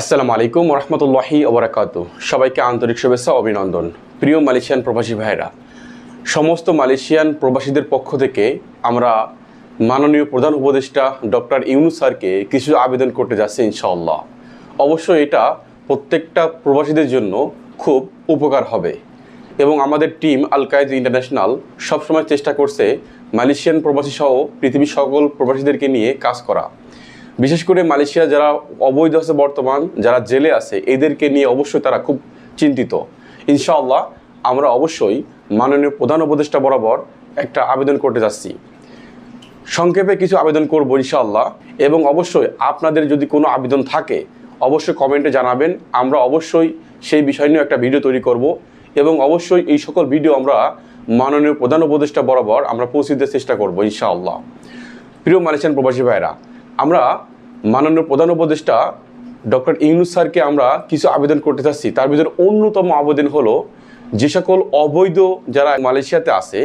আসসালামু আলাইকুম রহমতুল্লাহি ওবরাকাতু। সবাইকে আন্তরিক শুভেচ্ছা অভিনন্দন। প্রিয় মালয়েশিয়ান প্রবাসী ভাইরা সমস্ত মালয়েশিয়ান প্রবাসীদের পক্ষ থেকে আমরা মাননীয় প্রধান উপদেষ্টা ডক্টর ইউনুস স্যারকে কিছু আবেদন করতে যাচ্ছি ইনশাআল্লাহ। অবশ্যই এটা প্রত্যেকটা প্রবাসীদের জন্য খুব উপকার হবে। এবং আমাদের টিম আল কায়েদ ইন্টারন্যাশনাল সবসময় চেষ্টা করছে মালয়েশিয়ান প্রবাসী সহ পৃথিবীর সকল প্রবাসীদেরকে নিয়ে কাজ করা। বিশেষ করে মালয়েশিয়া যারা অবৈধ আছে বর্তমান, যারা জেলে আছে, এদেরকে নিয়ে অবশ্যই তারা খুব চিন্তিত। ইনশাআল্লাহ আমরা অবশ্যই মাননীয় প্রধান উপদেষ্টা বরাবর একটা আবেদন করতে যাচ্ছি। সংক্ষেপে কিছু আবেদন করব ইনশাআল্লাহ এবং অবশ্যই আপনাদের যদি কোনো আবেদন থাকে, অবশ্যই কমেন্টে জানাবেন। আমরা অবশ্যই সেই বিষয় নিয়ে একটা ভিডিও তৈরি করব এবং অবশ্যই এই সকল ভিডিও আমরা মাননীয় প্রধান উপদেষ্টা বরাবর আমরা পৌঁছে দিতে চেষ্টা করব ইনশাআল্লাহ। প্রিয় মালয়েশিয়ান প্রবাসী ভাইরা আমরা মাননীয় প্রধান উপদেষ্টা ডক্টর ইউনুস স্যারকে আমরা কিছু আবেদন করতে চাচ্ছি। তার ভিতরে অন্যতম আবেদন হলো, যে সকল অবৈধ যারা মালয়েশিয়াতে আছে,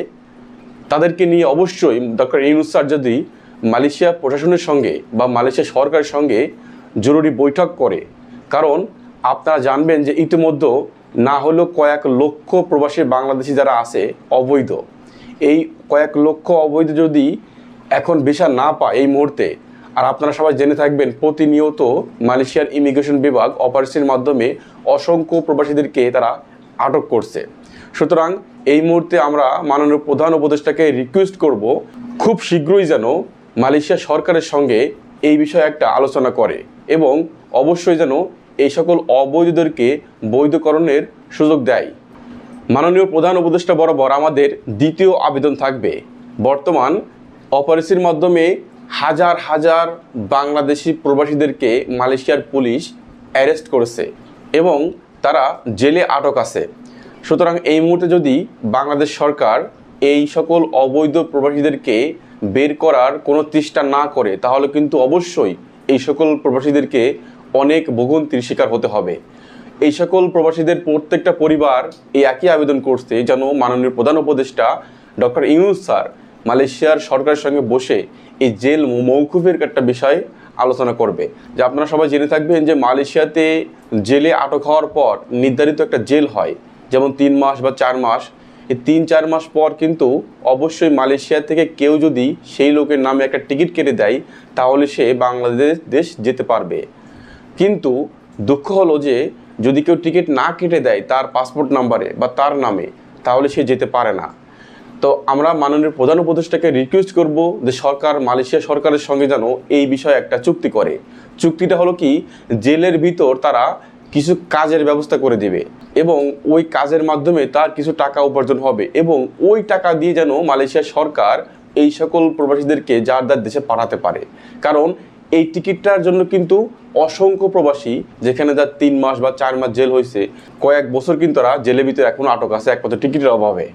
তাদেরকে নিয়ে অবশ্যই ডক্টর ইউনুস স্যার যদি মালয়েশিয়া প্রশাসনের সঙ্গে বা মালয়েশিয়া সরকারের সঙ্গে জরুরি বৈঠক করে, কারণ আপনারা জানবেন যে ইতিমধ্যে না হলেও কয়েক লক্ষ প্রবাসী বাংলাদেশি যারা আছে অবৈধ। এই কয়েক লক্ষ অবৈধ যদি এখন ভিসা না পায় এই মুহূর্তে আর আপনারা সবাই জেনে থাকবেন, প্রতিনিয়ত মালয়েশিয়ার ইমিগ্রেশন বিভাগ অপারেশনের মাধ্যমে অসংখ্য প্রবাসীদেরকে তারা আটক করছে। সুতরাং এই মুহূর্তে আমরা মাননীয় প্রধান উপদেষ্টাকে রিকোয়েস্ট করব, খুব শীঘ্রই যেন মালয়েশিয়া সরকারের সঙ্গে এই বিষয়ে একটা আলোচনা করে এবং অবশ্যই যেন এই সকল অবৈধদেরকে বৈধকরণের সুযোগ দেয়। মাননীয় প্রধান উপদেষ্টা বরাবর আমাদের দ্বিতীয় আবেদন থাকবে। বর্তমান অপারেশনের মাধ্যমে হাজার হাজার বাংলাদেশি প্রবাসীদেরকে মালয়েশিয়ার পুলিশ অ্যারেস্ট করেছে এবং তারা জেলে আটক আছে। সুতরাং এই মুহূর্তে যদি বাংলাদেশ সরকার এই সকল অবৈধ প্রবাসীদেরকে বের করার কোনো চেষ্টা না করে, তাহলে কিন্তু অবশ্যই এই সকল প্রবাসীদেরকে অনেক ভোগান্তির শিকার হতে হবে। এই সকল প্রবাসীদের প্রত্যেকটা পরিবার এই একই আবেদন করছে যেন মাননীয় প্রধান উপদেষ্টা ডক্টর ইউনুস স্যার মালয়েশিয়ার সরকারের সঙ্গে বসে এই জেল মৌকুফের একটা বিষয় আলোচনা করবে। যে আপনারা সবাই জেনে থাকবেন যে মালয়েশিয়াতে জেলে আটক হওয়ার পর নির্ধারিত একটা জেল হয়, যেমন তিন মাস বা চার মাস। এই তিন চার মাস পর কিন্তু অবশ্যই মালয়েশিয়া থেকে কেউ যদি সেই লোকের নামে একটা টিকিট কেটে দেয়, তাহলে সে বাংলাদেশ দেশ যেতে পারবে। কিন্তু দুঃখ হলো যে যদি কেউ টিকিট না কেটে দেয় তার পাসপোর্ট নাম্বারে বা তার নামে, তাহলে সে যেতে পারে না। তো আমরা মাননীয় প্রধান উপদেষ্টাকে রিকোয়েস্ট করব যে সরকার, মালয়েশিয়া সরকারের সঙ্গে যেন এই বিষয়ে একটা চুক্তি করে। চুক্তিটা হলো কি, জেলের ভিতর তারা কিছু কাজের ব্যবস্থা করে দিবে এবং ওই কাজের মাধ্যমে তার কিছু টাকা উপার্জন হবে এবং ওই টাকা দিয়ে যেন মালয়েশিয়া সরকার এই সকল প্রবাসীদেরকে যার যার দেশে পাঠাতে পারে। কারণ এই টিকিটটার জন্য কিন্তু অসংখ্য প্রবাসী, যেখানে যার তিন মাস বা চার মাস জেল হয়েছে, কয়েক বছর কিন্তু তারা জেলের ভিতরে এখনও আটক আছে, একমাত্র টিকিটের অভাবে।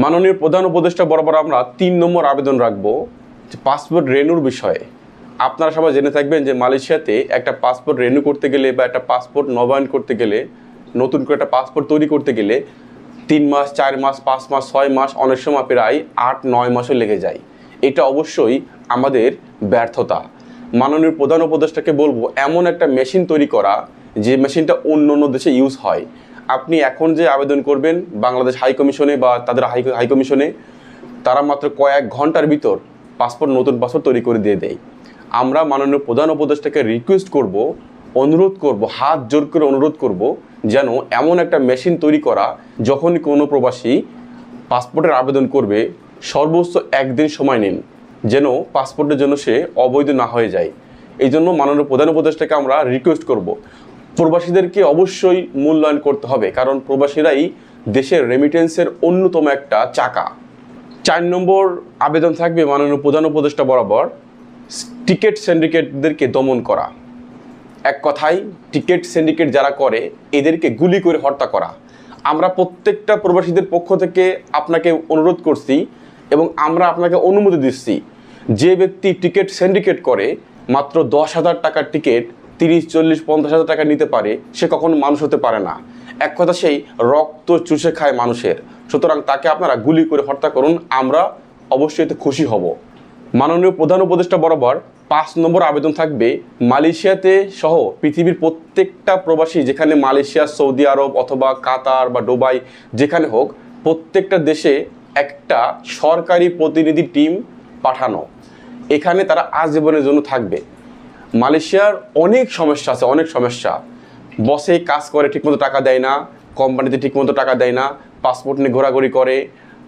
মাননীয় প্রধান উপদেষ্টা বরাবর আমরা তিন নম্বর আবেদন রাখব যে পাসপোর্ট রেনুর বিষয়ে। আপনারা সবাই জেনে থাকবেন যে মালয়েশিয়াতে একটা পাসপোর্ট রেনু করতে গেলে বা একটা পাসপোর্ট নবায়ন করতে গেলে, নতুন করে একটা পাসপোর্ট তৈরি করতে গেলে তিন মাস, চার মাস, পাঁচ মাস, ছয় মাস অনেক সময় প্রায় আট, নয় মাসও লেগে যায়। এটা অবশ্যই আমাদের ব্যর্থতা। মাননীয় প্রধান উপদেষ্টাকে বলব, এমন একটা মেশিন তৈরি করা যে মেশিনটা অন্য অন্য দেশে ইউজ হয়। আপনি এখন যে আবেদন করবেন বাংলাদেশ হাই কমিশনে বা তাদের হাই হাই কমিশনে, তারা মাত্র কয়েক ঘণ্টার ভিতর পাসপোর্ট, নতুন পাসপোর্ট তৈরি করে দিয়ে দেয়। আমরা মাননীয় প্রধান উপদেষ্টাকে রিকোয়েস্ট করব, অনুরোধ করব, হাত জোর করে অনুরোধ করব যেন এমন একটা মেশিন তৈরি করা যখনই কোনো প্রবাসী পাসপোর্টের আবেদন করবে, সর্বোচ্চ একদিন সময় নিন, যেন পাসপোর্টের জন্য সে অবৈধ না হয়ে যায়। এই জন্য মাননীয় প্রধান উপদেষ্টাকে আমরা রিকোয়েস্ট করব। প্রবাসীদেরকে অবশ্যই মূল্যায়ন করতে হবে, কারণ প্রবাসীরাই দেশের রেমিটেন্সের অন্যতম একটা চাকা। চার নম্বর আবেদন থাকবে মাননীয় প্রধান উপদেষ্টা বরাবর টিকেট সিন্ডিকেটদেরকে দমন করা। এক কথায় টিকেট সিন্ডিকেট যারা করে, এদেরকে গুলি করে হত্যা করা। আমরা প্রত্যেকটা প্রবাসীদের পক্ষ থেকে আপনাকে অনুরোধ করছি এবং আমরা আপনাকে অনুমতি দিচ্ছি, যে ব্যক্তি টিকিট সিন্ডিকেট করে, মাত্র দশ হাজার টাকার টিকিট তিরিশ, চল্লিশ, পঞ্চাশ হাজার টাকা নিতে পারে, সে কখনো মানুষ হতে পারে না। এক কথা সেই রক্ত চুষে খায় মানুষের। সুতরাং তাকে আপনারা গুলি করে হত্যা করুন, আমরা অবশ্যই এতে খুশি হব। মাননীয় প্রধান উপদেষ্টা বরাবর পাঁচ নম্বর আবেদন থাকবে, মালয়েশিয়াতে সহ পৃথিবীর প্রত্যেকটা প্রবাসী, যেখানে মালয়েশিয়া, সৌদি আরব অথবা কাতার বা ডুবাই যেখানে হোক, প্রত্যেকটা দেশে একটা সরকারি প্রতিনিধি টিম পাঠানো। এখানে তারা আজীবনের জন্য থাকবে। মালয়েশিয়ার অনেক সমস্যা আছে, অনেক সমস্যা। বসে কাজ করে, ঠিকমতো টাকা দেয় না, কোম্পানিতে ঠিকমতো টাকা দেয় না পাসপোর্ট নিয়ে ঘোরাঘুরি করে,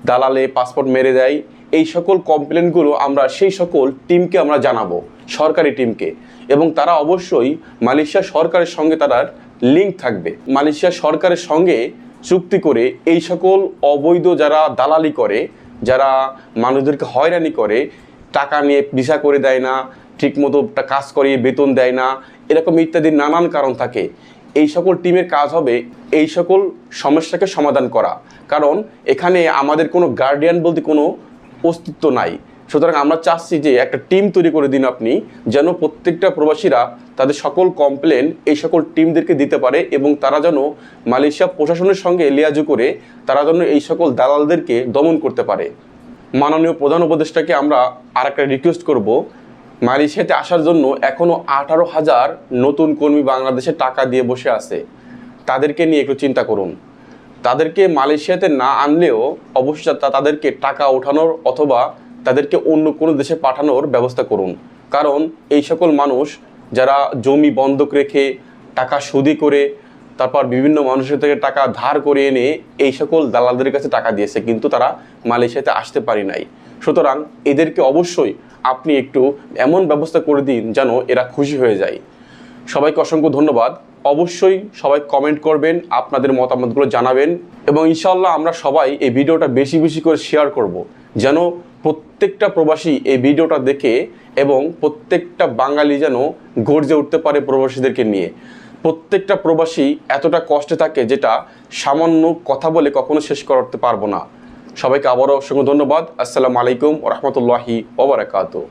দালালে পাসপোর্ট মেরে দেয়। এই সকল কমপ্লেনগুলো আমরা, সেই সকল টিমকে আমরা জানাব, সরকারি টিমকে এবং তারা অবশ্যই মালয়েশিয়া সরকারের সঙ্গে তারা লিঙ্ক থাকবে। মালয়েশিয়া সরকারের সঙ্গে চুক্তি করে এই সকল অবৈধ যারা দালালি করে, যারা মানুষদেরকে হয়রানি করে, টাকা নিয়ে ভিসা করে দেয় না ঠিকমতো কাজ করিয়ে বেতন দেয় না, এরকম ইত্যাদি নানান কারণ থাকে। এই সকল টিমের কাজ হবে এই সকল সমস্যাকে সমাধান করা। কারণ এখানে আমাদের কোনো গার্ডিয়ান বলতে কোনো অস্তিত্ব নাই। সুতরাং আমরা চাচ্ছি যে একটা টিম তৈরি করে দিন আপনি, যেন প্রত্যেকটা প্রবাসীরা তাদের সকল কমপ্লেন এই সকল টিমদেরকে দিতে পারে এবং তারা যেন মালয়েশিয়া প্রশাসনের সঙ্গে লিয়াজু করে তারা যেন এই সকল দালালদেরকে দমন করতে পারে। মাননীয় প্রধান উপদেষ্টাকে আমরা আর একটা রিকোয়েস্ট করব মালয়েশিয়াতে আসার জন্য এখনও আঠারো হাজার নতুন কর্মী বাংলাদেশে টাকা দিয়ে বসে আছে। তাদেরকে নিয়ে একটু চিন্তা করুন। তাদেরকে মালয়েশিয়াতে না আনলেও অবশ্যই তাদেরকে টাকা ওঠানোর অথবা তাদেরকে অন্য কোনো দেশে পাঠানোর ব্যবস্থা করুন। কারণ এই সকল মানুষ যারা জমি বন্ধক রেখে টাকা সুদি করে, তারপর বিভিন্ন মানুষের থেকে টাকা ধার করে এনে এই সকল দালালদের কাছে টাকা দিয়েছে, কিন্তু তারা মালয়েশিয়াতে আসতে পারি নাই। সুতরাং এদেরকে অবশ্যই আপনি একটু এমন ব্যবস্থা করে দিন যেন এরা খুশি হয়ে যায়। সবাইকে অসংখ্য ধন্যবাদ। অবশ্যই সবাই কমেন্ট করবেন, আপনাদের মতামতগুলো জানাবেন এবং ইনশাল্লাহ আমরা সবাই এই ভিডিওটা বেশি বেশি করে শেয়ার করব যেন প্রত্যেকটা প্রবাসী এই ভিডিওটা দেখে এবং প্রত্যেকটা বাঙালি যেন গর্জে উঠতে পারে প্রবাসীদেরকে নিয়ে। প্রত্যেকটা প্রবাসী এতটা কষ্টে থাকে যেটা সামান্য কথা বলে কখনো শেষ করতে পারব না। সবাইকে আবারও অসংখ্য ধন্যবাদ। আসসালামু আলাইকুম রহমতুল্লাহি ওবরাকাতু